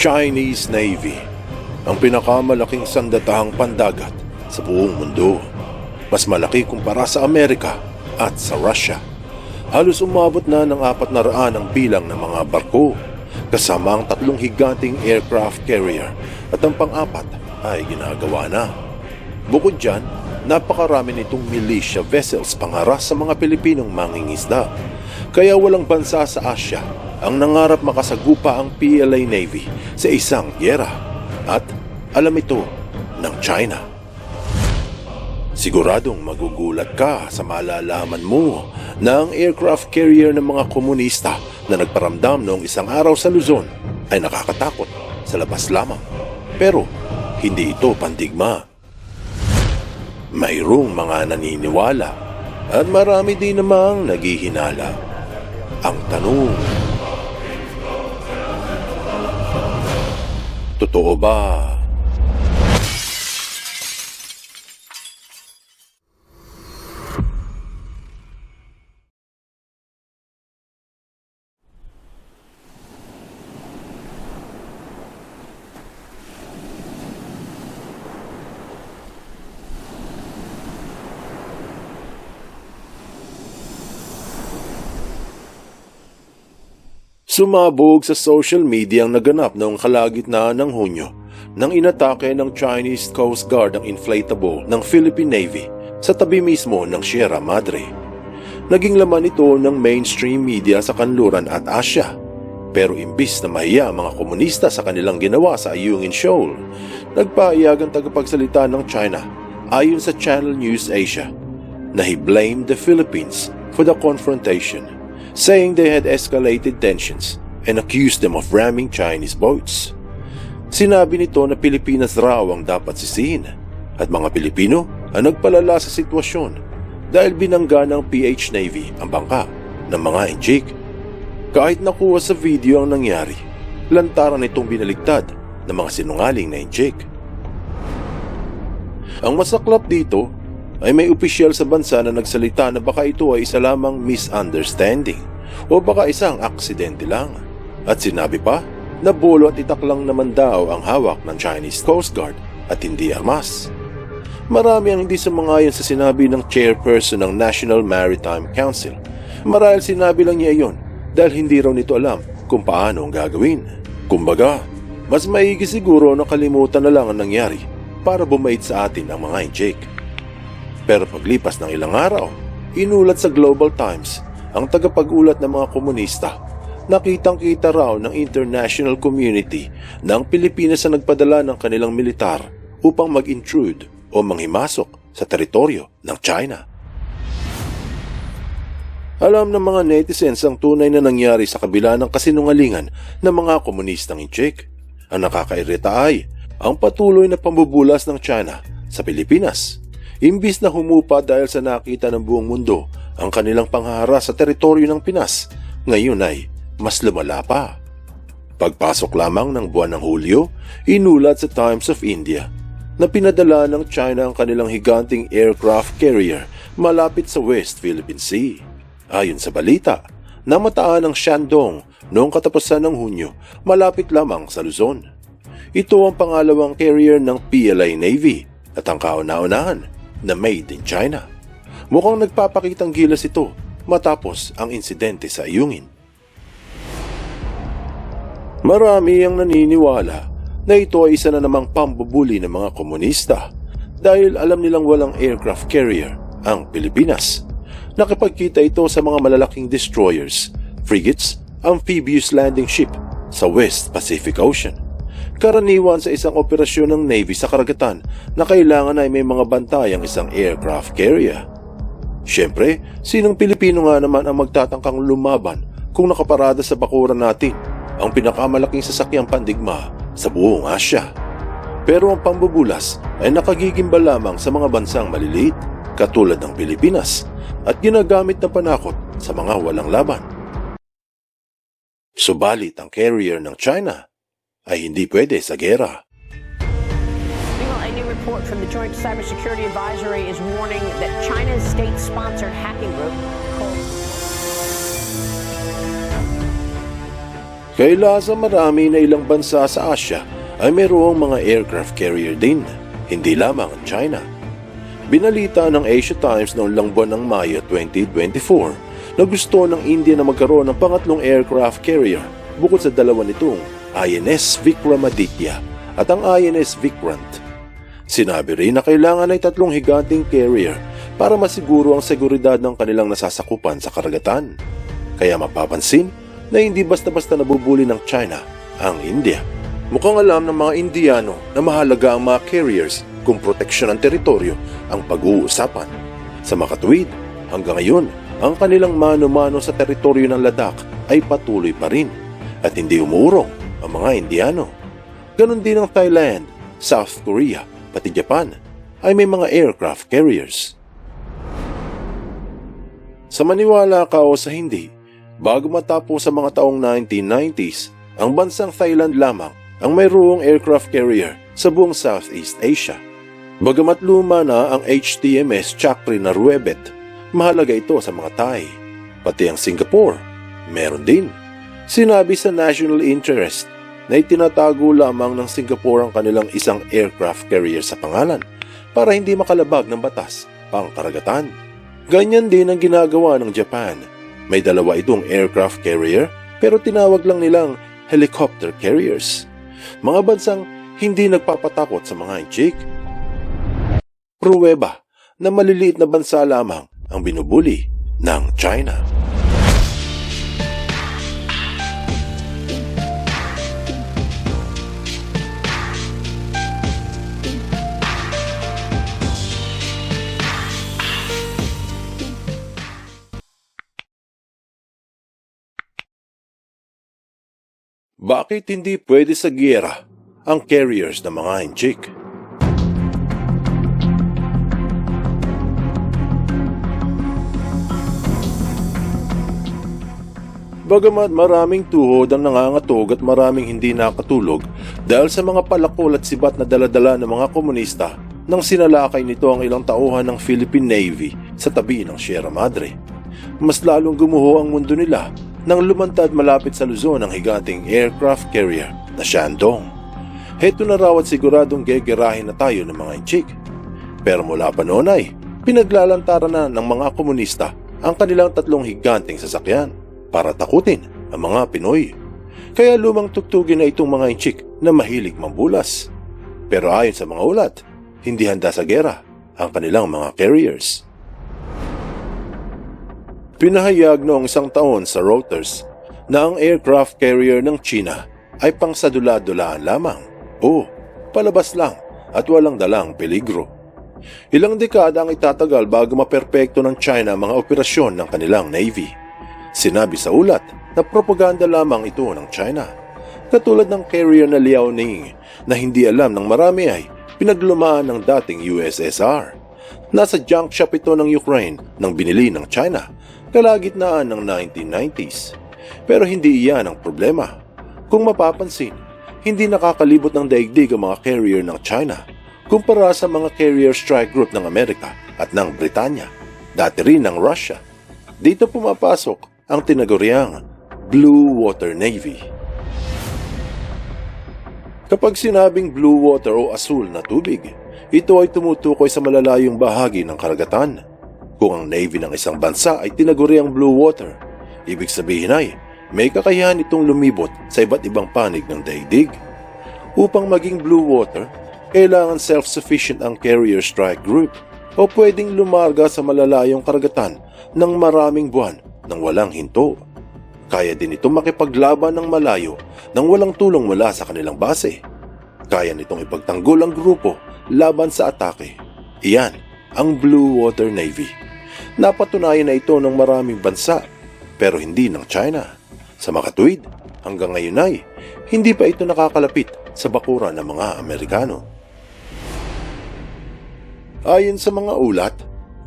Chinese Navy, ang pinakamalaking sandatahang pandagat sa buong mundo. Mas malaki kumpara sa Amerika at sa Russia. Halos umabot na ng apat na raan ang bilang ng mga barko, kasama ang tatlong higanting aircraft carrier at ang pang-apat ay ginagawa na. Bukod dyan, napakarami nitong militia vessels pangaras sa mga Pilipinong mangingisda. Kaya walang bansa sa Asia ang nangarap makasagupa ang PLA Navy sa isang gyera. At alam ito ng China. Siguradong magugulat ka sa malalaman mo na ang aircraft carrier ng mga komunista na nagparamdam noong isang araw sa Luzon ay nakakatakot sa labas lamang. Pero hindi ito pandigma. Mayroong mga naniniwala at marami din namang naghihinala. Ang tanong, Totoo ba? Sumabog sa social media ang naganap noong kalagitnaan ng Hunyo nang inatake ng Chinese Coast Guard ang inflatable ng Philippine Navy sa tabi mismo ng Sierra Madre. Naging laman ito ng mainstream media sa kanluran at Asya. Pero imbis na mahiya ang mga komunista sa kanilang ginawa sa Ayungin Shoal, nagpaayag ang tagapagsalita ng China ayon sa Channel News Asia na he blamed the Philippines for the confrontation saying they had escalated tensions and accused them of ramming Chinese boats. Sinabi nito na Pilipinas raw ang dapat sisihin at mga Pilipino ang nagpalala sa sitwasyon dahil binangga ng PH Navy ang bangka ng mga injik. Kahit nakuha sa video ang nangyari, lantaran itong binaligtad ng mga sinungaling na injik. Ang masaklap dito ay may opisyal sa bansa na nagsalita na baka ito ay isa lamang misunderstanding o baka isang aksidente lang. At sinabi pa na bolo at itak lang naman daw ang hawak ng Chinese Coast Guard at hindi armas. Marami ang hindi sumangayon sa sinabi ng chairperson ng National Maritime Council. Marahil sinabi lang niya iyon dahil hindi raw nito alam kung paano ang gagawin. Kumbaga, mas maigi siguro na kalimutan na lang ang nangyari para bumait sa atin ang mga injake. Pero paglipas ng ilang araw, inulat sa Global Times ang tagapag-ulat ng mga komunista. Nakitang-kita raw ng international community na ang Pilipinas ang nagpadala ng kanilang militar upang mag-intrude o manghimasok sa teritoryo ng China. Alam ng mga netizens ang tunay na nangyari sa kabila ng kasinungalingan ng mga komunistang incheck. Ang nakakairita ay ang patuloy na pambubulas ng China sa Pilipinas. Imbis na humupa dahil sa nakita ng buong mundo ang kanilang panghahara sa teritoryo ng Pinas, ngayon ay mas lumala pa. Pagpasok lamang ng buwan ng Hulyo, inulat sa Times of India na pinadala ng China ang kanilang higanting aircraft carrier malapit sa West Philippine Sea. Ayon sa balita, namataan ang Shandong noong katapusan ng Hunyo malapit lamang sa Luzon. Ito ang pangalawang carrier ng PLA Navy at ang kauna-unahan na made in China. Mukhang nagpapakitang gilas ito matapos ang insidente sa Ayungin. Marami ang naniniwala na ito ay isa na namang pambubuli ng mga komunista dahil alam nilang walang aircraft carrier ang Pilipinas. Nakipagkita ito sa mga malalaking destroyers, frigates, amphibious landing ship sa West Pacific Ocean. Karaniwan sa isang operasyon ng Navy sa karagatan na kailangan ay may mga bantay ang isang aircraft carrier. Siyempre, sinong Pilipino nga naman ang magtatangkang lumaban kung nakaparada sa bakuran natin ang pinakamalaking sasakyang pandigma sa buong Asya. Pero ang pambubulas ay nakagigimba lamang sa mga bansang maliliit katulad ng Pilipinas at ginagamit na panakot sa mga walang laban. Subalit ang carrier ng China ay hindi pwede sa gera. A new report from the Joint Cybersecurity Advisory is warning that China's state-sponsored hacking group called Kaya sa marami na ilang bansa sa Asya ay mayroong mga aircraft carrier din, hindi lamang ang China. Binalita ng Asia Times noong lang buwan ng Mayo 2024 na gusto ng India na magkaroon ng pangatlong aircraft carrier bukod sa dalawa nitong INS Vikramaditya at ang INS Vikrant. Sinabi rin na kailangan ay tatlong higanting carrier para masiguro ang seguridad ng kanilang nasasakupan sa karagatan. Kaya mapapansin na hindi basta-basta nabubuli ng China ang India. Mukhang alam ng mga Indiano na mahalaga ang mga carriers kung proteksyon ng teritoryo ang pag-uusapan. Sa makatuwid, hanggang ngayon, ang kanilang mano-mano sa teritoryo ng Ladakh ay patuloy pa rin at hindi umuurong ang mga Indiano. Ganon din ang Thailand, South Korea, pati Japan ay may mga aircraft carriers. Sa maniwala ka o sa hindi, bago matapos sa mga taong 1990s, ang bansang Thailand lamang ang mayroong aircraft carrier sa buong Southeast Asia. Bagamat luma na ang HTMS Chakri na Ruebet, mahalaga ito sa mga Thai. Pati ang Singapore, meron din. Sinabi sa national interest na itinatago lamang ng Singapore ang kanilang isang aircraft carrier sa pangalan para hindi makalabag ng batas pang karagatan. Ganyan din ang ginagawa ng Japan. May dalawa itong aircraft carrier pero tinawag lang nilang helicopter carriers. Mga bansang hindi nagpapatakot sa mga inchik. Pruweba na maliliit na bansa lamang ang binubuli ng China. Bakit hindi pwede sa giyera ang carriers ng mga inchik? Bagamat maraming tuhod ang nangangatog at maraming hindi nakatulog dahil sa mga palakol at sibat na daladala ng mga komunista nang sinalakay nito ang ilang tauhan ng Philippine Navy sa tabi ng Sierra Madre. Mas lalong gumuho ang mundo nila nang lumantad malapit sa Luzon ang higanting aircraft carrier na Shandong. Heto na raw at siguradong gegerahin na tayo ng mga inchik. Pero mula pa noon ay pinaglalantaran na ng mga komunista ang kanilang tatlong higanting sasakyan para takutin ang mga Pinoy. Kaya lumang tugtugin na itong mga inchik na mahilig mambulas. Pero ayon sa mga ulat, hindi handa sa gera ang kanilang mga carriers. Pinahayag noong isang taon sa Reuters na ang aircraft carrier ng China ay pangsadula-dulaan lamang o palabas lang at walang dalang peligro. Ilang dekada ang itatagal bago maperpekto ng China mga operasyon ng kanilang Navy. Sinabi sa ulat na propaganda lamang ito ng China. Katulad ng carrier na Liaoning na hindi alam ng marami ay pinaglumaan ng dating USSR. Nasa junk shop ito ng Ukraine nang binili ng China kalagitnaan ng 1990s. Pero hindi iyan ang problema. Kung mapapansin, hindi nakakalibot ng daigdig ang mga carrier ng China kumpara sa mga carrier strike group ng Amerika at ng Britanya, dati rin ng Russia. Dito pumapasok ang tinaguriang Blue Water Navy. Kapag sinabing blue water o asul na tubig, ito ay tumutukoy sa malalayong bahagi ng karagatan. Kung ang navy ng isang bansa ay tinaguriang blue water, ibig sabihin ay may kakayahan itong lumibot sa iba't ibang panig ng daigdig. Upang maging blue water, kailangan self-sufficient ang carrier strike group o pwedeng lumarga sa malalayong karagatan ng maraming buwan nang walang hinto. Kaya din ito makipaglaban ng malayo nang walang tulong mula sa kanilang base. Kaya nitong ipagtanggol ang grupo laban sa atake. Iyan ang Blue Water Navy. Napatunayan na ito ng maraming bansa pero hindi ng China. Sa makatuwid, hanggang ngayon ay hindi pa ito nakakalapit sa bakuran ng mga Amerikano. Ayon sa mga ulat,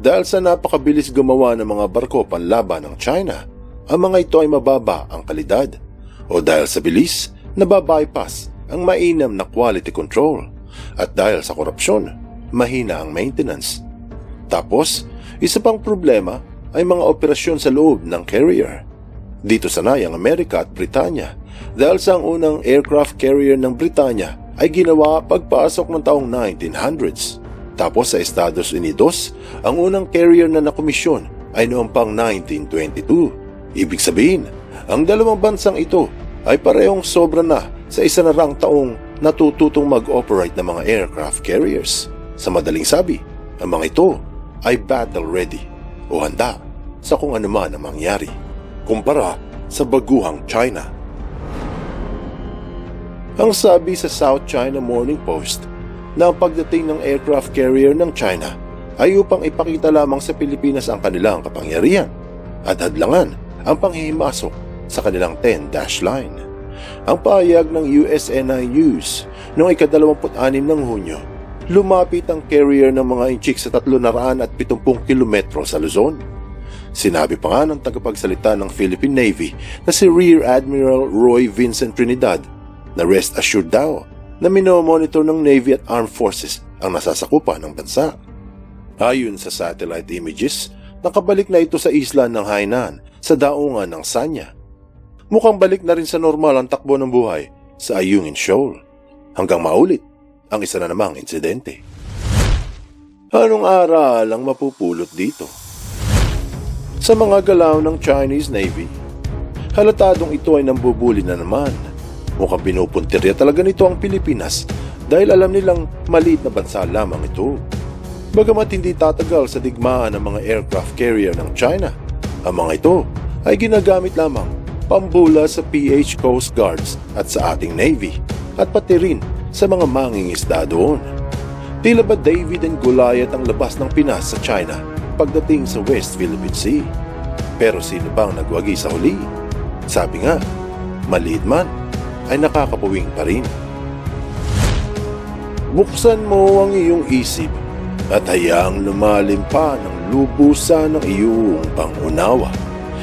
dahil sa napakabilis gumawa ng mga barko panlaban ng China, ang mga ito ay mababa ang kalidad o dahil sa bilis, nababypass ang mainam na quality control at dahil sa korupsyon, mahina ang maintenance. Tapos, isa pang problema ay mga operasyon sa loob ng carrier. Dito sanay ang Amerika at Britanya dahil sa ang unang aircraft carrier ng Britanya ay ginawa pagpasok ng taong 1900s. Tapos sa Estados Unidos, ang unang carrier na nakomisyon ay noong pang 1922. Ibig sabihin, ang dalawang bansang ito ay parehong sobra na sa isa na rang taong natututong mag-operate ng mga aircraft carriers. Sa madaling sabi, ang mga ito ay battle ready o handa sa kung ano man ang mangyari kumpara sa baguhang China. Ang sabi sa South China Morning Post na ang pagdating ng aircraft carrier ng China ay upang ipakita lamang sa Pilipinas ang kanilang kapangyarihan at hadlangan ang panghihimasok sa kanilang 10-dash line. Ang pahayag ng USNI News noong ika-26 ng Hunyo, lumapit ang carrier ng mga inchik sa 370 kilometro sa Luzon. Sinabi pa nga ng tagapagsalita ng Philippine Navy na si Rear Admiral Roy Vincent Trinidad na rest assured daw na minomonitor ng Navy at Armed Forces ang nasasakupan ng bansa. Ayon sa satellite images, nakabalik na ito sa isla ng Hainan sa daungan ng Sanya. Mukhang balik na rin sa normal ang takbo ng buhay sa Ayungin Shoal hanggang maulit ang isa na namang insidente. Anong aral ang mapupulot dito? Sa mga galaw ng Chinese Navy, halatadong ito ay nambubuli na naman. Mukhang pinupuntirya talaga nito ang Pilipinas dahil alam nilang maliit na bansa lamang ito. Bagamat hindi tatagal sa digmaan ng mga aircraft carrier ng China, ang mga ito ay ginagamit lamang pambula sa PH Coast Guards at sa ating Navy at pati rin sa mga mangingisda doon. Tila ba David and Goliath ang labas ng Pinas sa China pagdating sa West Philippine Sea? Pero sino bang nagwagi sa huli? Sabi nga, maliit man ay nakakapuwing pa rin. Buksan mo ang iyong isip at hayaang lumalim pa ng lubusan ng iyong pangunawa